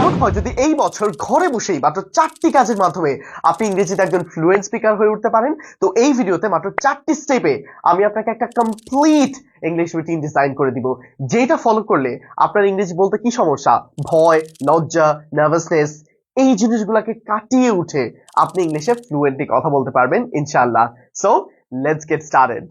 কেমন হয় যদি এই বছর ঘরে বসেই মাত্র চারটি কাজের মাধ্যমে আপনি ইংরেজিতে একজন ফ্লুয়েন্ট স্পিকার হয়ে উঠতে পারেন, তো এই ভিডিওতে মাত্র চারটি স্টেপে আমি আপনাকে একটা কমপ্লিট ইংলিশ রুটিন ডিজাইন করে দিব, যেটা ফলো করলে আপনার ইংরেজি বলতে কি সমস্যা? ভয়, লজ্জা নার্ভাসনেস এই জিনিসগুলোকে কাটিয়ে উঠে আপনি ইংলিশে ফ্লুয়েন্টলি কথা বলতে পারবেন, ইনশাআল্লাহ। So let's get started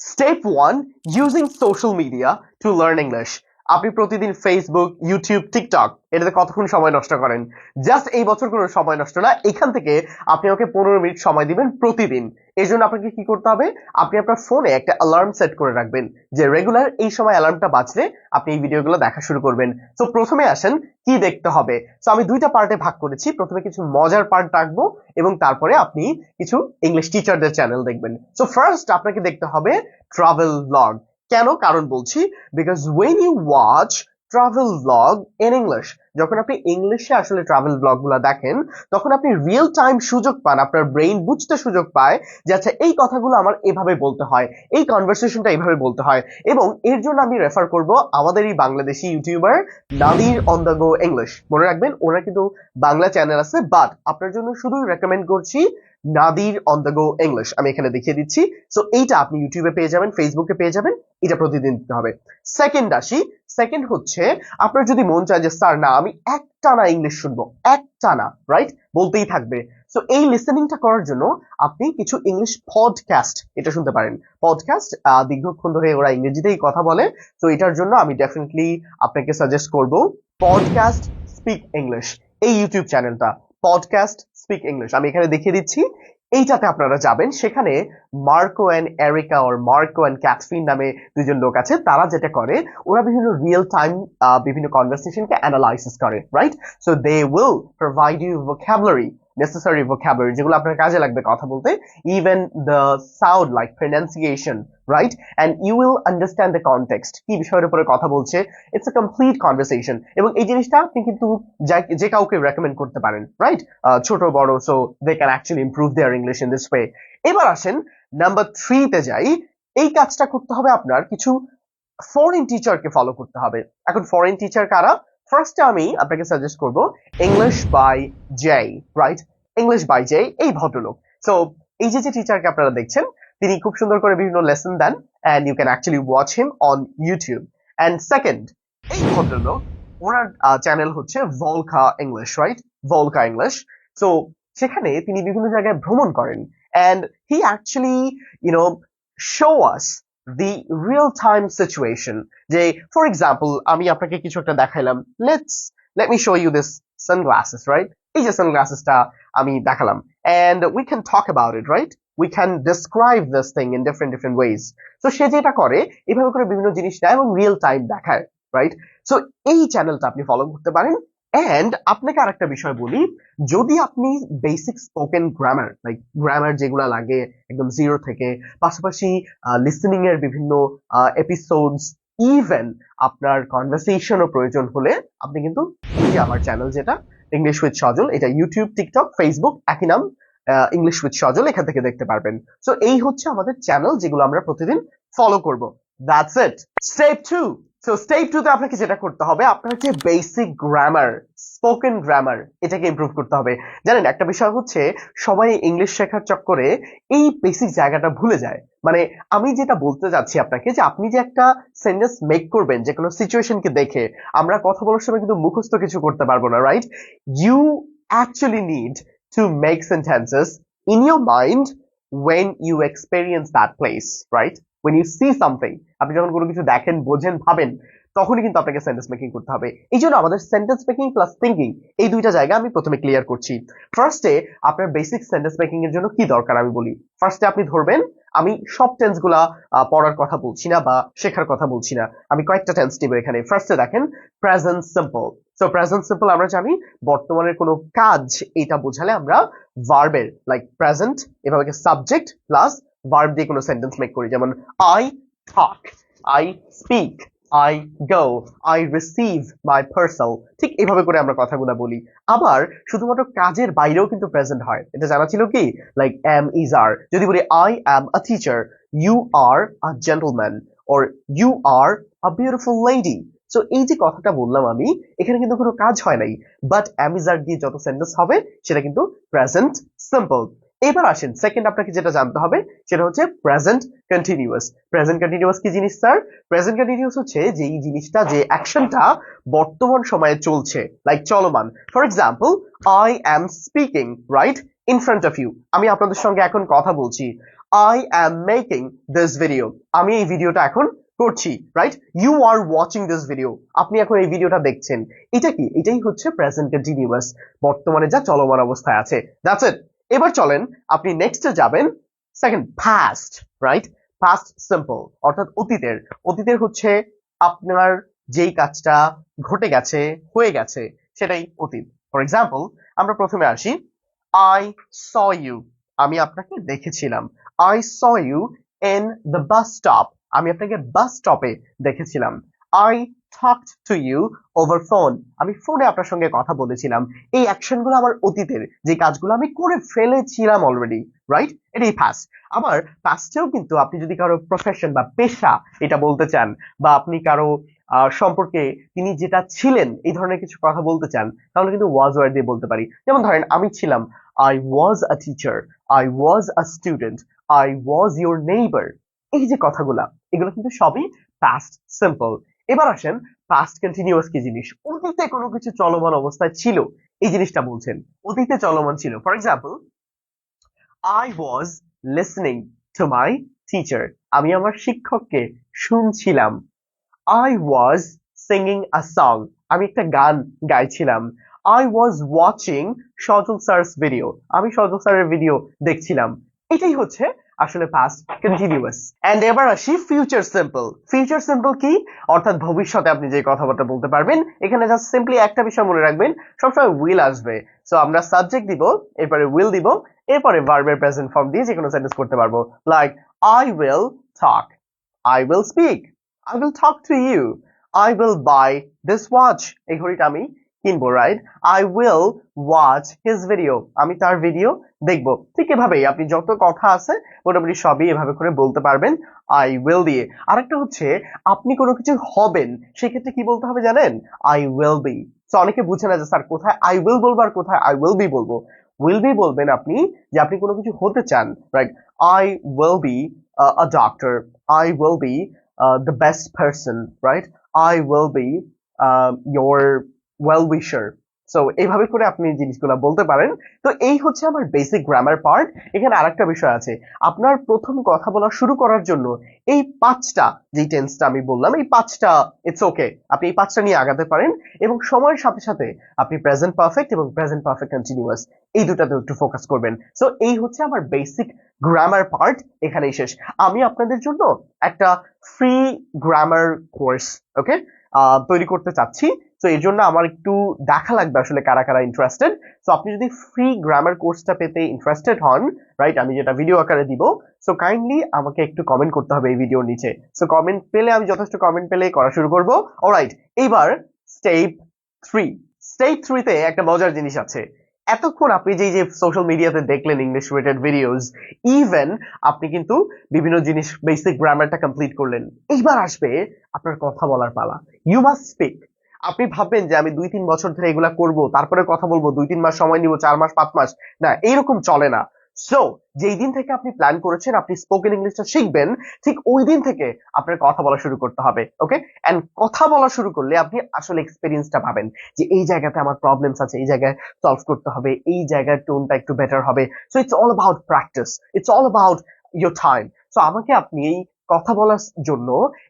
step one using social media to learn English আপনি প্রতিদিন ফেসবুক ইউটিউব টিকটক এটাতে কতক্ষণ সময় নষ্ট করেন? জাস্ট এই বছর কোনো সময় নষ্ট না, এখান থেকে আপনি আমাকে পনেরো মিনিট সময় দিবেন প্রতিদিন। এই জন্য আপনাকে কি করতে হবে? আপনি আপনার ফোনে একটা অ্যালার্ম সেট করে রাখবেন, যে রেগুলার এই সময় অ্যালার্মটা বাজলে আপনি এই ভিডিওগুলো দেখা শুরু করবেন। তো প্রথমে আসেন, কি দেখতে হবে? তো আমি দুইটা পার্টে ভাগ করেছি। প্রথমে কিছু মজার পার্ট রাখব এবং তারপরে আপনি কিছু ইংলিশ টিচারদের চ্যানেল দেখবেন। সো ফার্স্ট আপনাকে দেখতে হবে ট্রাভেল ব্লগ কেন? কারণ বলছি because when you watch travel blog in English যখন আপনি ইংলিশে আসলে ট্রাভেল ব্লগগুলো দেখেন, তখন আপনি রিয়েল টাইম সুযোগ পান, আপনার ব্রেইন বুঝতে সুযোগ পায় যে আচ্ছা এই কথাগুলো আমার এভাবে বলতে হয়, এই কনভারসেশনটা এভাবে বলতে হয়। এবং এর জন্য আমি রেফার করব আমাদের এই Bangladeshi YouTuber Nadir on the go English মনে রাখবেন, ওনার কিন্তু বাংলা চ্যানেল আছে বাট আপনার জন্য শুধু রেকমেন্ড করছি Nadir on the go English আমি এখানে দেখিয়ে দিচ্ছি। সো এইটা আপনি ইউটিউবে পেয়ে যাবেন ফেসবুকে পেয়ে যাবেন, এটা প্রতিদিন দিতে হবে। সেকেন্ড আসি সেকেন্ড হচ্ছে, আপনার যদি মন চায় যে, স্যার, না, আমি একটানা ইংলিশ শুনব একটানা রাইট বলতেই থাকবে। সো এই লিসেনিংটা করার জন্য আপনি কিছু ইংলিশ পডকাস্ট এটা শুনতে পারেন। পডকাস্ট দীর্ঘক্ষণ ধরে ওরা ইংরেজিতেই কথা বলে, তো এটার জন্য আমি ডেফিনেটলি আপনাকে সাজেস্ট করব পডকাস্ট স্পিক ইংলিশ এই ইউটিউব চ্যানেলটা পডকাস্ট স্পিক ইংলিশ আমি এখানে দেখিয়ে দিচ্ছি, এইটাতে আপনারা যাবেন। সেখানে Marco and Erica or Marco and Catherine নামে দুজন লোক আছে। তারা যেটা করে, ওরা বিভিন্ন রিয়েল টাইম বিভিন্ন কনভারসেশনকে অ্যানালাইসিস করে right so they will provide you vocabulary necessary vocabulary যেগুলো আপনার কাজে লাগবে কথা বলতে even the sound like pronunciation right and you will understand the context কি বিষয়ের উপরে কথা বলছে ইটস এ কমপ্লিট কনভারসেশন এবং এই জিনিসটা আপনি কিন্তু যে কাউকে রেকমেন্ড করতে পারেন রাইট ছোট, বড় so they can actually improve their English in this way এবার আসেন নাম্বার থ্রিতে যাই, এই কাজটা করতে হবে আপনার কিছু ফরেন টিচারকে ফলো করতে হবে। এখন ফরেন টিচার কারা? ফার্স্টে আমি আপনাকে সাজেস্ট করব English by J right English by J এই ভদ্রলোক। সো এই যে যে টিচারকে আপনারা দেখছেন, তিনি খুব সুন্দর করে বিভিন্ন lesson then and you can actually watch him on YouTube and second এই ভদ্রলোক, ওনার চ্যানেল হচ্ছে Volka English right Volka English so সেখানে তিনি বিভিন্ন জায়গায় ভ্রমণ করেন। And he actually you know show us the real time situation যে ফর এক্সাম্পল আমি আপনাকে কিছু একটা দেখাইলাম। Let's let me show you this sunglasses right এই যে সানগ্লাসেসটা আমি দেখালাম। And we can talk about it right we can describe this thing in different different ways তো সে যেটা করে, এভাবে করে বিভিন্ন জিনিস দেয় এবং রিয়েল টাইম দেখায় রাইট সো এই চ্যানেলটা আপনি ফলো করতে পারেন। অ্যান্ড আপনাকে আরেকটা বিষয় বলি, যদি আপনি basic spoken grammar like grammar যেগুলো লাগে একদম জিরো থেকে, পাশাপাশি লিসেনিং এর বিভিন্ন এপিসোডস ইভেন আপনার কনভারসেশনও প্রয়োজন হলে আপনি কিন্তু আমার চ্যানেল যেটা ইংলিশ উইথ সজল এটা ইউটিউব টিকটক ফেসবুক একই নাম ইংলিশ উইথ সজল এখান থেকে দেখতে পারবেন। সো এই হচ্ছে আমাদের চ্যানেল যেগুলো আমরা প্রতিদিন ফলো করব। That's it step two so step two তে আপনাকে যেটা করতে হবে, আপনার যে বেসিক গ্রামার স্পোকেন গ্রামার এটাকে ইমপ্রুভ করতে হবে। জানেন, একটা বিষয় হচ্ছে, সবাই ইংলিশ শেখার চক্করে এই বেসিক জায়গাটা ভুলে যায়। মানে আমি যেটা বলতে যাচ্ছি আপনাকে যে, আপনি যে একটা সেন্টেন্স মেক করবেন, যে কোনো সিচুয়েশনকে দেখে, আমরা কথা বলার সময় কিন্তু মুখস্থ কিছু করতে পারব না right you actually need to make sentences in your mind when you experience that place, right? When you see something, আপনি যখন কোনো কিছু দেখেন, বোঝেন, ভাবেন, তখনই কিন্তু আপনাকে সেন্টেন্স মেকিং করতে হবে। এই জন্য আমাদের সেন্টেন্স মেকিং প্লাস থিঙ্কিং এই দুইটা জায়গা আমি প্রথমে ক্লিয়ার করছি। ফার্স্টে আপনার বেসিক সেন্টেন্স মেকিং এর জন্য কি দরকার আমি বলি। ফার্স্টে আপনি ধরবেন, আমি সব টেন্সগুলা পড়ার কথা বলছি না বা শেখার কথা বলছি না। আমি কয়েকটা টেন্স নিব এখানে। ফার্স্টে দেখেন present simple so present simple আমরা জানি, বর্তমানের কোনো কাজ, এটা বোঝালে আমরা ভার্বের লাইক প্রেজেন্ট এভাবে সাবজেক্ট প্লাস ভার্ব দিয়ে কোনো সেন্টেন্স মেক করি, যেমন I talk I speak I go I receive my parcel ঠিক এইভাবে করে আমরা কথাগুলো বলি। আবার শুধুমাত্র কাজের বাইরেও কিন্তু প্রেজেন্ট হয়। এটা জানা ছিল কি? লাইক এম ইজ আর যদি বলি I am a teacher you are a gentleman or you are a beautiful lady so এই যে কথাটা বললাম আমি, এখানে কিন্তু কোনো কাজ হয় নাই। বাট অ্যামিজার দিয়ে যত সেন্টেন্স হবে, সেটা কিন্তু প্রেজেন্ট সিম্পল এবার আসেন সেকেন্ড আপনাকে যেটা জানতে হবে, সেটা হচ্ছে প্রেজেন্ট কন্টিনিউয়াস প্রেজেন্ট কন্টিনিউয়াস কি জিনিস স্যার প্রেজেন্ট কন্টিনিউয়াস হচ্ছে যে এই জিনিসটা, যে অ্যাকশনটা বর্তমান সময়ে চলছে লাইক চলমান। For example I am speaking right in front of you আমি আপনাদের সঙ্গে এখন কথা বলছি। I am making this video আমি এই ভিডিওটা এখন করছি right you are watching this video আপনি এখন এই ভিডিওটা দেখছেন। এটা কি? এটাই হচ্ছে প্রেজেন্ট কন্টিনিউয়াস বর্তমানে যা চলমান অবস্থায় আছে। দ্যাটস ইট এবার চলেন আপনি নেক্সটে যাবেন second past right past simple অর্থাৎ অতীতের। অতীতের হচ্ছে আপনার যেই কাজটা ঘটে গেছে, হয়ে গেছে, সেটাই অতীত। ফর এক্সাম্পল আমরা প্রথমে আসি আই স ইউ আমি আপনাকে দেখেছিলাম। I saw you in the bus stop আমি আপনাকে বাস স্টপে দেখেছিলাম। I talked to you over phone আমি ফোনে আপনার সঙ্গে কথা বলেছিলাম। এই অ্যাকশনগুলো আমার অতীতের। যে কাজগুলো আমি করে ফেলেছিলাম অলরেডি রাইট এটাই ফাস্ট আবার পাস্টেও কিন্তু আপনি যদি কারও প্রফেশন বা পেশা এটা বলতে চান, বা আপনি কারও সম্পর্কে তিনি যেটা ছিলেন, এই ধরনের কিছু কথা বলতে চান, তাহলে কিন্তু ওয়াজ ওয়ার্ড দিয়ে বলতে পারি। যেমন ধরেন, আমি ছিলাম I was a teacher I was a student I was your neighbour এই যে কথাগুলা, এগুলো কিন্তু সবই পাস্ট সিম্পল এবার আসেন পাস্ট কন্টিনিউয়াস কি জিনিস? অতীতে কোনো কিছু চলমান অবস্থায় ছিল, এই জিনিসটা বলছেন। অতীতে চলমান ছিল। For example I was listening to my teacher আমি আমার শিক্ষককে শুনছিলাম। I was singing a song আমি একটা গান গাইছিলাম। I was watching Sajal sir's video আমি সজল স্যারের ভিডিও দেখছিলাম। এটাই হচ্ছে আসলে পাস্ট কন্টিনিউয়াস এন্ড এবার আসি ফিউচার সিম্পল ফিউচার সিম্পল কি? অর্থাৎ ভবিষ্যতে আপনি যে কথাবার্তা বলতে পারবেন, এখানে জাস্ট সিম্পলি একটা বিষয় মনে রাখবেন, সবসময় উইল আসবে। সো আমরা সাবজেক্ট দিব, এরপরে উইল দিব, এরপরে ভার্বের প্রেজেন্ট ফর্ম দিয়ে যে কোনো সেন্টেন্স করতে পারব। Like I will talk I will speak I will talk to you I will buy this watch এই ঘড়িটা আমি কিনবো right I will watch his video আমি তার ভিডিও দেখব। ঠিক এভাবেই আপনি যত কথা আছে মোটামুটি সবই এভাবে করে বলতে পারবেন আই উইল দিয়ে। আরেকটা হচ্ছে, আপনি কোনো কিছু হবেন, সেক্ষেত্রে কি বলতে হবে জানেন? আই উইল বি তো অনেকে বুঝে না যে, স্যার, কোথায় আই উইল বলব আর কোথায় আই উইল বি বলব? উইল বি বলবেন আপনি যে, আপনি কোনো কিছু হতে চান right I will be a doctor I will be the best person right I will be your well wisher so এইভাবে করে আপনি জিনিসগুলো বলতে পারেন। তো এই হচ্ছে আমার বেসিক গ্রামার পার্ট এখানে আরেকটা বিষয় আছে। আপনার প্রথম কথা বলা শুরু করার জন্য এই পাঁচটা যে টেন্সটা আমি বললাম, এই পাঁচটা ইটস ওকে আপনি এই পাঁচটা নিয়ে আগাতে পারেন এবং সময়ের সাথে সাথে আপনি প্রেজেন্ট পারফেক্ট এবং প্রেজেন্ট পারফেক্ট কন্টিনিউয়াস এই দুটাতে একটু ফোকাস করবেন। সো এই হচ্ছে আমার বেসিক গ্রামার পার্ট এখানেই শেষ। আমি আপনাদের জন্য একটা ফ্রি গ্রামার কোর্স ওকে তৈরি করতে চাচ্ছি। তো এই জন্য আমার একটু দেখা লাগবে আসলে কারা কারা ইন্টারেস্টেড সো আপনি যদি ফ্রি গ্রামার কোর্সটা পেতে ইন্টারেস্টেড হন রাইট আমি যেটা ভিডিও আকারে দিব সো কাইন্ডলি আমাকে একটু কমেন্ট করতে হবে এই ভিডিওর নিচে. সো কমেন্ট পেলে আমি যথেষ্ট কমেন্ট পেলে করা শুরু করব। অলরাইট এইবার স্টেপ থ্রি স্টেপ থ্রিতে একটা মজার জিনিস আছে। এতক্ষণ আপনি যেই যে সোশ্যাল মিডিয়াতে দেখলেন ইংলিশ রিলেটেড ভিডিওস ইভেন আপনি কিন্তু বিভিন্ন জিনিস বেসিক গ্রামারটা কমপ্লিট করলেন। এইবার আসবে আপনার কথা বলার পালা। ইউ মাস্ট স্পিক আপনি ভাববেন যে আমি দুই তিন বছর ধরে এগুলা করব, তারপরে কথা বলব, দুই তিন মাস সময় নিব, চার মাস, পাঁচ মাস। না, এইরকম চলে না। সো যেই দিন থেকে আপনি প্ল্যান করেছেন, আপনি স্পোকেন ইংলিশটা শিখবেন, ঠিক ওই দিন থেকে আপনার কথা বলা শুরু করতে হবে ওকে এন্ড কথা বলা শুরু করলে আপনি আসলে এক্সপিরিয়েন্সটা পাবেন যে এই জায়গাতে আমার প্রবলেমস আছে, এই জায়গায় সলভ করতে হবে, এই জায়গার টোনটা একটু বেটার হবে। So it's all about practice it's all about your time so আমাকে আপনি এই কথা বলার জন্য,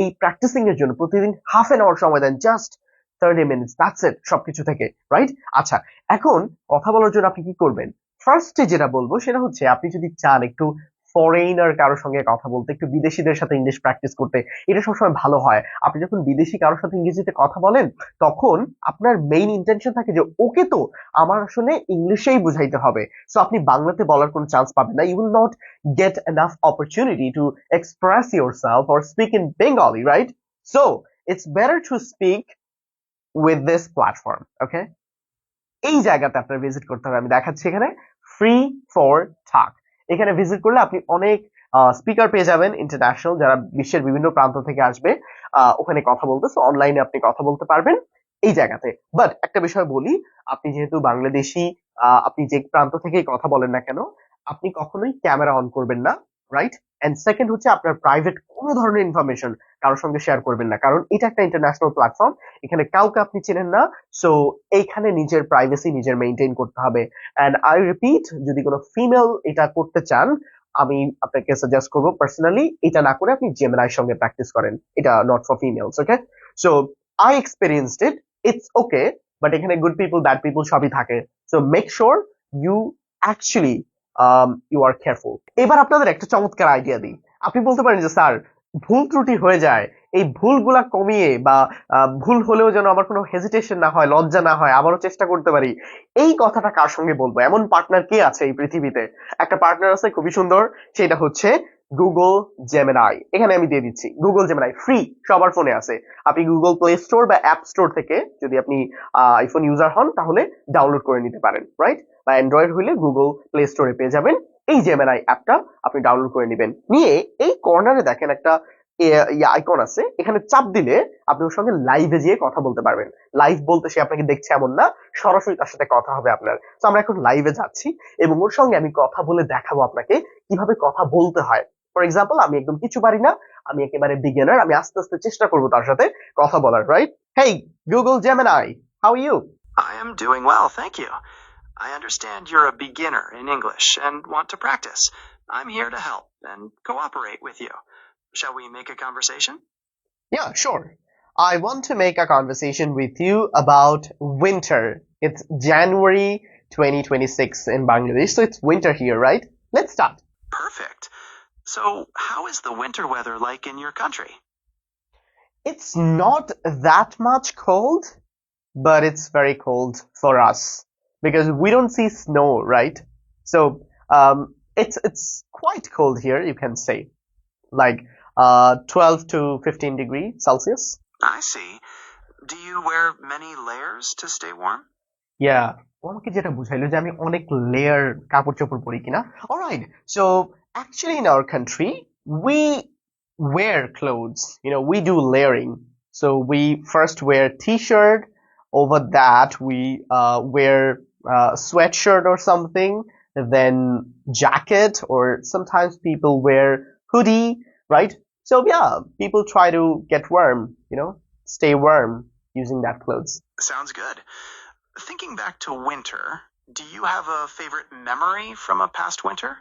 এই প্র্যাকটিসিং এর জন্য প্রতিদিন হাফ এন আওয়ার সময় দেন just thirty minutes that's it সবকিছু থেকে রাইট আচ্ছা এখন কথা বলার জন্য আপনি কি করবেন? ফার্স্টে যেটা বলব সেটা হচ্ছে, আপনি যদি চান একটু ফরেইনার কারোর সঙ্গে কথা বলতে, একটু বিদেশিদের সাথে ইংলিশ প্র্যাকটিস করতে, এটা সবসময় ভালো হয়। আপনি যখন বিদেশি কারোর সাথে ইংরেজিতে কথা বলেন, তখন আপনার মেইন ইন্টেনশন থাকে যে, ওকে তো আমার আসলে ইংলিশেই বুঝাইতে হবে। সো আপনি বাংলাতে বলার কোনো চান্স পাবেন না। You will not get enough opportunity to express yourself or speak in Bengali right so it's better to speak with this platform okay এই জায়গাতে আপনার ভিজিট করতে হবে। আমি দেখাচ্ছি এখানে। ফ্রি ফর থাক এখানে ভিজিট করলে আপনি অনেক স্পিকার পেয়ে যাবেন ইন্টারন্যাশনাল যারা বিশ্বের বিভিন্ন প্রান্ত থেকে আসবে। ওখানে কথা বলতে সো অনলাইনে আপনি কথা বলতে পারবেন এই জায়গাতে। বাট একটা বিষয় বলি, আপনি যেহেতু বাংলাদেশি আপনি যে প্রান্ত থেকেই কথা বলেন না কেন, আপনি কখনোই ক্যামেরা অন করবেন না রাইট এন্ড সেকেন্ড হচ্ছে আপনার প্রাইভেট কোনো ধরনের ইনফরমেশন কারোর সঙ্গে শেয়ার করবেন না। কারণ এটা একটা ইন্টারন্যাশনাল প্ল্যাটফর্ম এখানে কাউকে আপনি চেনেন না সো এইখানে নিজের প্রাইভেসি নিজের মেনটেন করতে হবে। অ্যান্ড আই রিপিট যদি কোনো ফিমেল এটা করতে চান, আমি আপনাকে সাজেস্ট করব পার্সোনালি এটা না করে আপনি জেমিনাইর সঙ্গে প্র্যাকটিস করেন। এটা not for females okay so I experienced it it's okay but এখানে গুড পিপল ব্যাড পিপল সবই থাকে। So make sure you actually you are careful এবার আপনাদের একটা চমৎকার আইডিয়া দিই। আপনি বলতে পারেন যে, স্যার ভুল ত্রুটি হয়ে যায়, এই ভুলগুলা কমিয়ে বা ভুল হলেও যেন আমার কোনো হেজিটেশন না হয়, লজ্জা না হয়, আবারও চেষ্টা করতে পারি। এই কথাটা কার সঙ্গে বলব? এমন পার্টনার কে আছে এই পৃথিবীতে? একটা পার্টনার আছে খুবই সুন্দর, সেটা হচ্ছে গুগল জেমিনাই এখানে আমি দিয়ে দিচ্ছি গুগল জেমিনাই ফ্রি সবার ফোনে আছে। আপনি গুগল প্লে স্টোর বা অ্যাপ স্টোর থেকে যদি আপনি আইফোন ইউজার হন, তাহলে ডাউনলোড করে নিতে পারেন রাইট বা অ্যান্ড্রয়েড হলে গুগল প্লে স্টোরে পেয়ে যাবেন। এই জেমিনাই অ্যাপটা আপনি ডাউনলোড করে নেবেন। নিয়ে এই কর্নারে দেখেন একটা আইকন আছে। এখানে চাপ দিলে আপনি ওর সঙ্গে লাইভে যেয়ে কথা বলতে পারবেন। লাইভ বলতে সে আপনাকে দেখছে এমন না সরাসরি তার সাথে কথা হবে আপনার। তো আমরা এখন লাইভে যাচ্ছি এবং ওর সঙ্গে আমি কথা বলে দেখাবো আপনাকে কীভাবে কথা বলতে হয়। ফর এক্সাম্পল আমি একদম কিছু পারি না আমি একেবারে বিগিনার আমি আস্তে আস্তে চেষ্টা করব তার সাথে কথা বলার right hey Google Gemini how you I am doing well, thank you. I understand you're a beginner in English and want to practice. I'm here to help and cooperate with you. Shall we make a conversation? Yeah, sure. I want to make a conversation with you about winter. It's January 2026 in Bangladesh, so it's winter here, right? Let's start. Perfect. So, how is the winter weather like in your country? It's not that much cold, but it's very cold for us because we don't see snow, right? So um, it's it's quite cold here, you can say, like uh, 12 to 15 degree Celsius. I see. Do you wear many layers to stay warm? Yeah. ও আমাকে যেটা বুঝাইলো যে আমি অনেক layer কাপড় চোপড় পরি কিনা alright so actually in our country we wear clothes you know we do layering so we first wear t-shirt over that we uh, wear uh, sweatshirt or something then jacket or sometimes people wear hoodie right so yeah people try to get warm you know stay warm using that clothes Sounds good. Thinking back to winter, do you have a favorite memory from a past winter?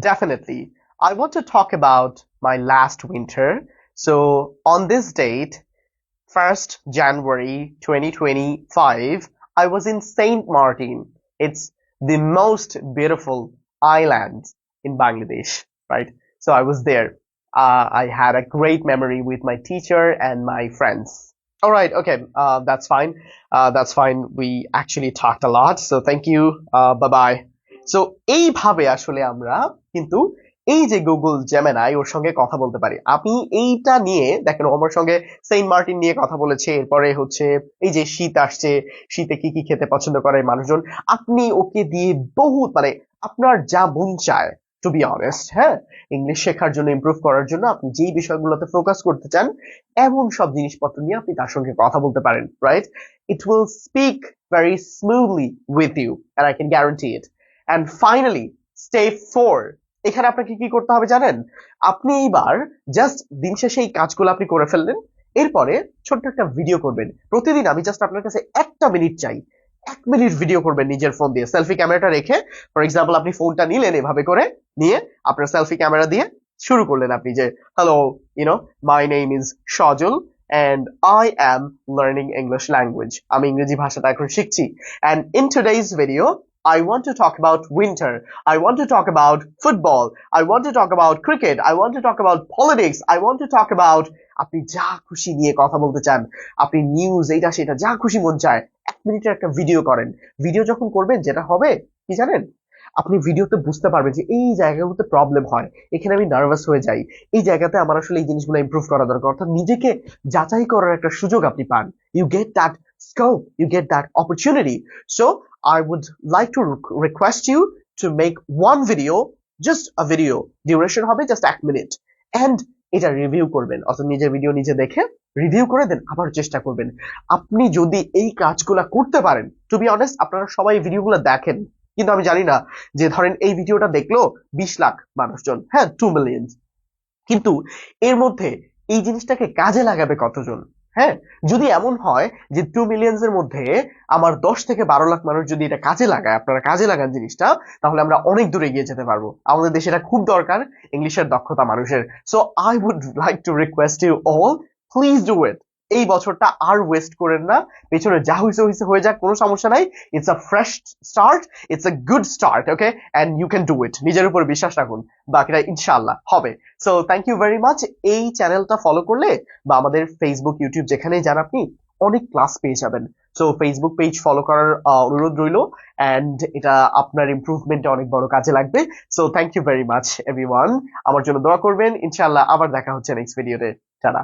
Definitely. I want to talk about my last winter. So on this date, 1st January 2025, I was in Saint Martin. It's the most beautiful island in Bangladesh, right? So I was there. Uh, I had a great memory with my teacher and my friends. All right, okay, uh, that's fine. Uh, that's fine. We actually talked a lot. So thank you. Uh, bye bye. So এইভাবে আসলে আমরা কিন্তু এই যে Google Gemini ওর সঙ্গে কথা বলতে পারি। আপনি এইটা নিয়ে, দেখেন ও আমার সঙ্গে সেন্ট মার্টিন নিয়ে কথা বলেছে, এরপরে হচ্ছে এই যে শীত আসছে, শীতে কি কি খেতে পছন্দ করে মানুষজন, আপনি ওকে দিয়ে বহুত মানে আপনার যা মন চায় টু বি অনেস্ট হ্যাঁ? ইংলিশ শেখার জন্য ইমপ্রুভ করার জন্য আপনি যেই বিষয়গুলোতে ফোকাস করতে চান, এমন সব জিনিসপত্র নিয়ে আপনি তার সঙ্গে কথা বলতে পারেন right it will speak very smoothly with you and I can guarantee it and finally step four এখানে আপনাকে কি করতে হবে জানেন? আপনি এইবার জাস্ট দিন শেষে এই কাজগুলো আপনি করে ফেললেন, এরপরে ছোট্ট একটা ভিডিও করবেন। প্রতিদিন আমি জাস্ট আপনার কাছে একটা মিনিট চাই। এক মিনিট ভিডিও করবেন নিজের ফোন দিয়ে। সেলফি ক্যামেরাটা রেখে ফর এক্সাম্পল আপনি ফোনটা নিলেন এভাবে করে, নিয়ে আপনার সেলফি ক্যামেরা দিয়ে শুরু করলেন আপনি যে hello you know my name is Sajal and I am learning English language আমি ইংরেজি ভাষাটা এখন শিখছি। And in today's video I want to talk about winter. I want to talk about football. I want to talk about cricket. I want to talk about politics. I want to talk about, আপনি যা খুশি নিয়ে কথা বলতে চান, আপনি news এইটা, সেটা, যা খুশি মন চায়, এক মিনিটের একটা ভিডিও করেন ভিডিও যখন করবেন, যেটা হবে, কি জানেন আপনি ভিডিওতে বুঝতে পারবেন যে এই জায়গাগুলোতে প্রবলেম হয় এখানে আমি নার্ভাস হয়ে যাই এই জায়গাতে আমার আসলে এই জিনিসগুলো ইমপ্রুভ করা দরকার অর্থাৎ নিজেকে যাচাই করার একটা সুযোগ আপনি পান you get that scope. You get that opportunity. So, i would like to re- request you to make one video just a video duration হবে জাস্ট এক মিনিট অ্যান্ড এটা রিভিউ করবেন. অর্থাৎ নিজের ভিডিও নিজে দেখে রিভিউ করে দেন আবার চেষ্টা করবেন। আপনি যদি এই কাজগুলা করতে পারেন টু বি অনেস্ট আপনারা সবাই ভিডিওগুলো দেখেন। কিন্তু আমি জানি না যে ধরেন এই ভিডিওটা দেখল বিশ লাখ মানুষজন হ্যাঁ টু মিলিয়ন কিন্তু এর মধ্যে এই জিনিসটাকে কাজে লাগাবে কতজন? হ্যাঁ? যদি এমন হয় যে টু মিলিয়ন্স এর মধ্যে আমার দশ থেকে বারো লাখ মানুষ যদি এটা কাজে লাগায়, আপনারা কাজে লাগান জিনিসটা, তাহলে আমরা অনেক দূরে এগিয়ে যেতে পারব। আমাদের দেশে এটা খুব দরকার, ইংলিশের দক্ষতা মানুষের। So I would like to request you all please do it এই বছরটা আর ওয়েস্ট করেন না। পেছনে যা হয়েছে হয়েছে হয়ে যাক, কোনো সমস্যা নাই। It's a fresh start it's a good start okay and you can do it নিজের উপর বিশ্বাস রাখুন। বাকিটা ইনশাল্লাহ হবে। So thank you very much এই চ্যানেলটা ফলো করলে বা আমাদের ফেসবুক ইউটিউব যেখানেই যান আপনি, অনেক ক্লাস পেয়ে যাবেন। সো ফেসবুক পেজ ফলো করার অনুরোধ রইল। অ্যান্ড এটা আপনার ইমপ্রুভমেন্টে অনেক বড় কাজে লাগবে। So thank you very much everyone আমার জন্য দোয়া করবেন। ইনশাল্লাহ আবার দেখা হচ্ছে নেক্সট ভিডিওতে টাটা